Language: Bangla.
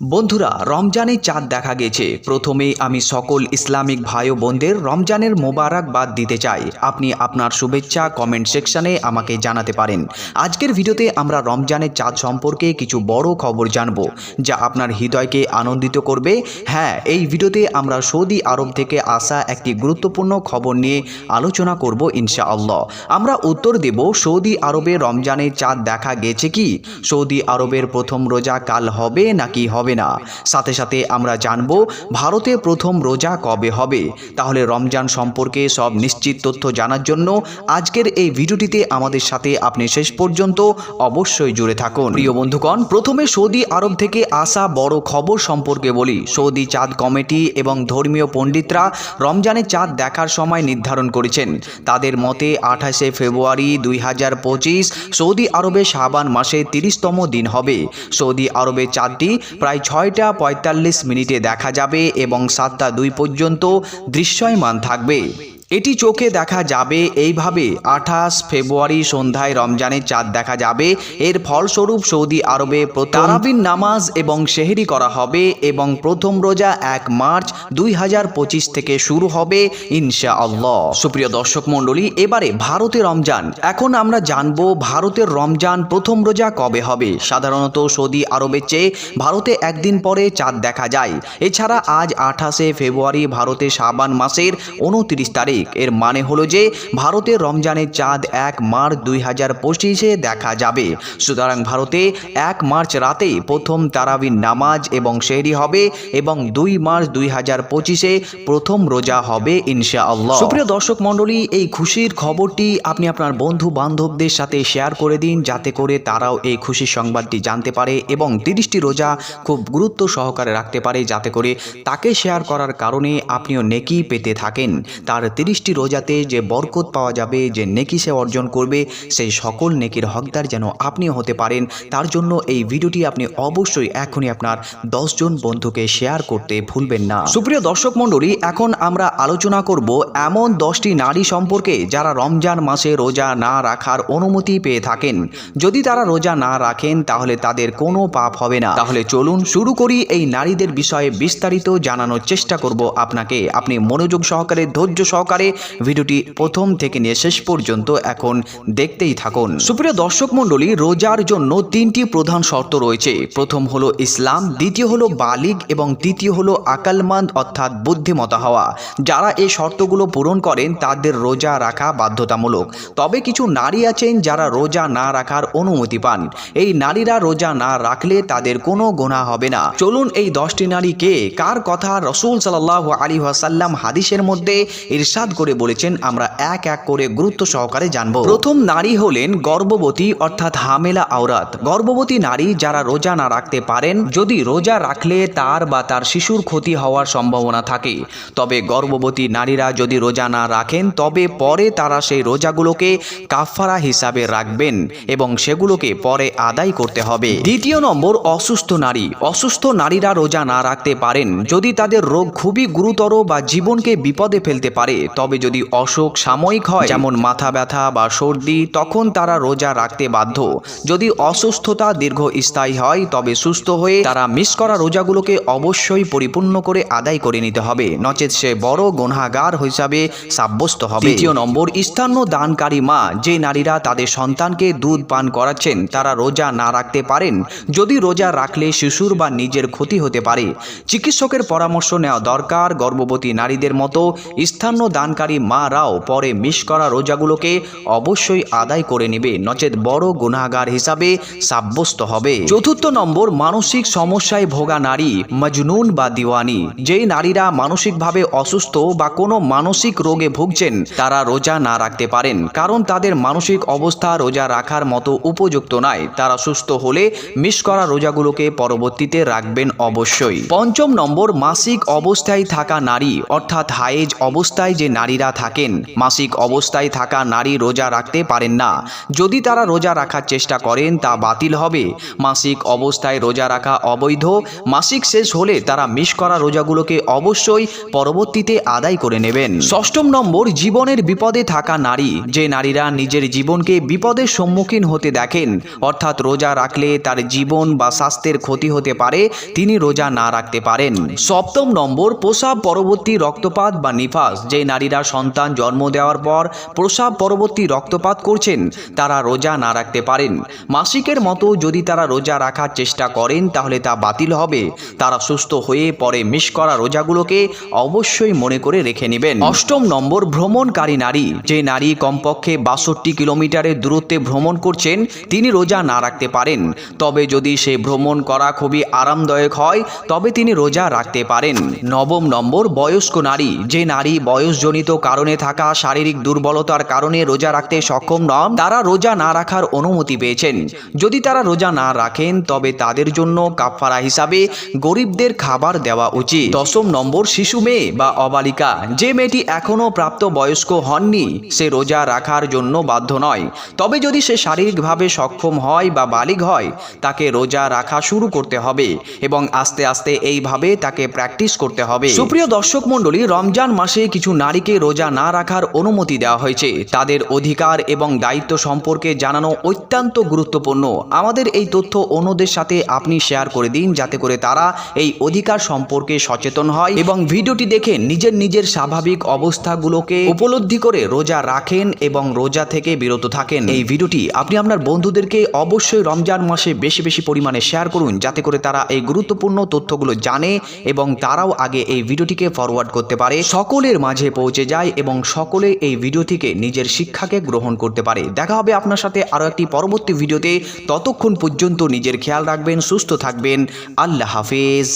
বন্ধুরা রমজানের চাঁদ দেখা গেছে। প্রথমে আমি সকল ইসলামিক ভাই বোনদের রমজানের মোবারকবাদ দিতে চাই। আপনি আপনার শুভেচ্ছা কমেন্ট সেকশনে আমাকে জানাতে পারেন। আজকের ভিডিওতে আমরা রমজানের চাঁদ সম্পর্কে কিছু বড় খবর জানব, যা আপনার হৃদয়কে আনন্দিত করবে। হ্যাঁ এই ভিডিওতে আমরা সৌদি আরব থেকে আসা একটি গুরুত্বপূর্ণ খবর নিয়ে আলোচনা করব ইনশাআল্লাহ। আমরা উত্তর দেব, সৌদি আরবে রমজানের চাঁদ দেখা গেছে কি? সৌদি আরবের প্রথম রোজা কাল হবে নাকি হবে না। সাথে সাথে আমরা জানব ভারতে প্রথম রোজা কবে হবে। তাহলে রমজান সম্পর্কে সব নিশ্চিত তথ্য জানার জন্য আজকের এই ভিডিওটিতে আমাদের সাথে আপনি শেষ পর্যন্ত অবশ্যই জুড়ে থাকুন। প্রিয় বন্ধুগণ, প্রথমে সৌদি আরব থেকে আসা বড় খবর সম্পর্কে বলি। সৌদি চাঁদ কমিটি এবং ধর্মীয় পণ্ডিতরা রমজানের চাঁদ দেখার সময় নির্ধারণ করেছেন। তাদের মতে আঠাশে ফেব্রুয়ারি দুই হাজার পঁচিশ সৌদি আরবে শাবান মাসে তিরিশতম দিন হবে। সৌদি আরবে চাঁদটি প্রায় ছয়টা পঁয়তাল্লিশ মিনিটে দেখা যাবে এবং সাতটা দুই পর্যন্ত দৃশ্যমান থাকবে। এটি চোখে দেখা যাবে, এইভাবে আঠাশ ফেব্রুয়ারি সন্ধ্যায় রমজানের চাঁদ দেখা যাবে। এর ফলস্বরূপ সৌদি আরবে তারাবিন নামাজ এবং সেহরি করা হবে এবং প্রথম রোজা এক মার্চ দুই হাজার পঁচিশ থেকে শুরু হবে ইনশা আল্লাহ সুপ্রিয় দর্শক মণ্ডলী, এবারে ভারতে রমজান। এখন আমরা জানব ভারতের রমজান প্রথম রোজা কবে হবে। সাধারণত সৌদি আরবের চেয়ে ভারতে একদিন পরে চাঁদ দেখা যায়। এছাড়া আজ আঠাশে ফেব্রুয়ারি ভারতে শাবান মাসের উনত্রিশ তারিখ। এর মানে হলো যে ভারতের রমজানের চাঁদ এক মার্চ দুই হাজার পঁচিশে দেখা যাবে। সুতরাং ভারতে এক মার্চ রাতে প্রথম তারাবিন নামাজ এবং শেহরি হবে এবং দুই মার্চ দুই হাজার পঁচিশে প্রথম রোজা হবে ইনশা আল্লাহ সুপ্রিয় দর্শক মণ্ডলী, এই খুশির খবরটি আপনি আপনার বন্ধু বান্ধবদের সাথে শেয়ার করে দিন, যাতে করে তারাও এই খুশির সংবাদটি জানতে পারে এবং তিরিশটি রোজা খুব গুরুত্ব সহকারে রাখতে পারে, যাতে করে তাকে শেয়ার করার কারণে আপনিও নেকি পেতে থাকেন। তার তিরিশটি রোজাতে যে বরকত পাওয়া যাবে, যে নেকি সে অর্জন করবে, সেই সকল নেকির হকদার যেন আপনিও হতে পারেন। তার জন্য এই ভিডিওটি আপনি অবশ্যই এখনই আপনার দশজন বন্ধুকে শেয়ার করতে ভুলবেন না। সুপ্রিয় দর্শক মণ্ডলী, এখন আমরা আলোচনা করব এমন দশটি নারী সম্পর্কে যারা রমজান মাসে রোজা না রাখার অনুমতি পেয়ে থাকেন। যদি তারা রোজা না রাখেন, তাহলে তাদের কোনো পাপ হবে না। তাহলে চলুন শুরু করি এই নারীদের বিষয়ে বিস্তারিত জানানোর চেষ্টা করব আপনাকে। আপনি মনোযোগ সহকারে, ধৈর্য সহকারে ভিডিওটি প্রথম থেকে নিয়ে শেষ পর্যন্ত এখন দেখতেই থাকুন। সুপ্রিয় দর্শক মণ্ডলী, রোজার জন্য তিনটি প্রধান শর্ত রয়েছে। প্রথম হলো ইসলাম, দ্বিতীয় হলো বালিগ এবং তৃতীয় হলো আকালমান্দ অর্থাৎ বুদ্ধিমতা হওয়া। যারা এই শর্তগুলো পূরণ করেন, তাদের রোজা রাখা বাধ্যতামূলক। তবে কিছু নারী আছেন যারা রোজা না রাখার অনুমতি পান। এই নারীরা রোজা না রাখলে তাদের কোনো গোনা হবে না। চলুন এই দশটি নারী কে কার কথা রসুল সাল্লাহ আলী ওয়াসাল্লাম হাদিসের মধ্যে ইরশাদ করে বলেছেন, আমরা এক এক করে গুরুত্ব সহকারে জানব। প্রথম নারী হলেন গর্ভবতী, অর্থাৎ হামেলা আওরাত। গর্ভবতী নারী যারা রোজা না রাখতে পারেন, যদি রোজা রাখলে তার বা তার শিশুর ক্ষতি হওয়ার সম্ভাবনা থাকে। তবে গর্ভবতী নারীরা যদি রোজা না রাখেন, তবে পরে তারা সেই রোজাগুলোকে কাফারা হিসাবে রাখবেন এবং সেগুলোকে পরে আদায় করতে হবে। দ্বিতীয় নম্বর, অসুস্থ নারী। অসুস্থ নারীরা রোজা না রাখতে পারেন। যদি তাদের রোগ খুবই গুরুতর বা জীবনকে বিপদে ফেলতে পারে তবে যদি অসুখ সাময়িক হয়, যেমন মাথা ব্যথা বা সর্দি, তখন তারা রোজা রাখতে বাধ্য। যদি অসুস্থতা দীর্ঘস্থায়ী হয়, তবে সুস্থ হয়ে তারা মিস করা রোজাগুলোকে অবশ্যই পরিপূর্ণ করে আদায় করে নিতে হবে। নচেত সে বড় গুনাগার হিসাবে সাব্যস্ত হবে। তৃতীয় নম্বর, স্থান্য দানকারী মা, যে নারীরা তাদের সন্তানকে দুধ পান করাচ্ছেন, তারা রোজা না রাখতে পারেন। যদি রোজা রাখলে শিশুর বা নিজের ক্ষতি হতে পারে। চিকিৎসকের পরামর্শ নেওয়া দরকার। গর্ভবতী নারীদের মতো স্থান্য দানকারী মারাও পরে মিস করা রোজাগুলোকে অবশ্যই আদায় করে নেবে। নচেত বড় গুনাগার হিসাবে সাব্যস্ত হবে। চতুর্থ নম্বর, মানসিক সমস্যায় ভোগা নারী, মজনুন বা দিওয়ানি। যে নারীরা মানসিকভাবে অসুস্থ বা কোনো মানসিক রোগে ভুগছেন, তারা রোজা না রাখতে পারেন। কারণ তাদের মানসিক অবস্থা রোজা রাখার মতো উপযুক্ত নয়। তারা সুস্থ হলে মিস করা রোজাগুলোকে পরবর্তীতে রাখবেন অবশ্যই। পঞ্চম নম্বর, মাসিক অবস্থায় থাকা নারী, অর্থাৎ হায়েজ অবস্থায় যে যে নারীরা থাকেন। মাসিক অবস্থায় থাকা নারী রোজা রাখতে পারেন না। যদি তারা রোজা রাখার চেষ্টা করেন, তা বাতিল হবে। মাসিক অবস্থায় রোজা রাখা অবৈধ। মাসিক শেষ হলে তারা মিস করা রোজাগুলোকে অবশ্যই পরবর্তীতে আদায় করে নেবেন। ষষ্ঠম নম্বর, জীবনের বিপদে থাকা নারী। যে নারীরা নিজের জীবনকে বিপদের সম্মুখীন হতে দেখেন, অর্থাৎ রোজা রাখলে তার জীবন বা স্বাস্থ্যের ক্ষতি হতে পারে, তিনি রোজা না রাখতে পারেন। সপ্তম নম্বর, প্রসাব পরবর্তী রক্তপাত বা নিফাস। যে নারীরা সন্তান জন্ম দেওয়ার পর প্রসাব পরবর্তী রক্তপাত করছেন, তারা রোজা না রাখতে পারেন। মাসিকের মতো যদি তারা রোজা রাখার চেষ্টা করেন, তাহলে তা বাতিল হবে। তারা সুস্থ হয়ে পরে মিস করা রোজাগুলোকে অবশ্যই মনে করে রেখে নেবেন। অষ্টম নম্বর, ভ্রমণকারী নারী। যে নারী কমপক্ষে বাষট্টি কিলোমিটারের দূরত্বে ভ্রমণ করছেন, তিনি রোজা না রাখতে পারেন। তবে যদি সে ভ্রমণ করা খুবই আরামদায়ক হয়, তবে তিনি রোজা রাখতে পারেন। নবম নম্বর, বয়স্ক নারী। যে নারী বয়সজনিত কারণে থাকা শারীরিক দুর্বলতার কারণে রোজা রাখতে সক্ষম নন, তারা রোজা না রাখার অনুমতি পেয়েছেন। যদি তারা রোজা না রাখেন, তবে তাদের জন্য কাফারা হিসাবে গরিবদের খাবার দেওয়া উচিত। দশম নম্বর, শিশু মেয়ে বা অবালিকা। যে মেয়েটি এখনও প্রাপ্ত বয়স্ক হননি, সে রোজা রাখার জন্য বাধ্য নয়। তবে যদি সে শারীরিকভাবে সক্ষম হয় বা বালিগ হয়, তাকে রোজা রাখা শুরু করতে হবে এবং আস্তে আস্তে এইভাবে তাকে প্র্যাকটিস করতে হবে। সুপ্রিয় দর্শক মণ্ডলী, রমজান মাসে কিছু নারীকে রোজা না রাখার অনুমতি দেওয়া হয়েছে। তাদের অধিকার এবং দায়িত্ব সম্পর্কে জানানো অত্যন্ত গুরুত্বপূর্ণ। আমাদের এই তথ্য অন্যদের সাথে আপনি শেয়ার করে দিন, যাতে করে তারা এই অধিকার সম্পর্কে সচেতন হয় এবং ভিডিওটি দেখে নিজের নিজের স্বাভাবিক অবস্থাগুলোকে উপলব্ধি করে রোজা রাখেন এবং রোজা থেকে বিরত থাকেন। এই ভিডিওটি আপনি আপনার বন্ধুদেরকে অবশ্যই রমজান মাসে বেশি বেশি পরিমাণে শেয়ার করুন, যাতে করে তারা এই গুরুত্বপূর্ণ তথ্যগুলো জানে এবং তারাও আগে এই ভিডিওটিকে ফরওয়ার্ড করতে পারে। সকলের মাঝে পৌঁছে যায় এবং সকলে এই ভিডিও থেকে নিজের শিক্ষাকে গ্রহণ করতে পারে। দেখা হবে আপনার সাথে আরও একটি পরবর্তী ভিডিওতে। ততক্ষণ পর্যন্ত নিজের খেয়াল রাখবেন, সুস্থ থাকবেন। আল্লাহ হাফেজ।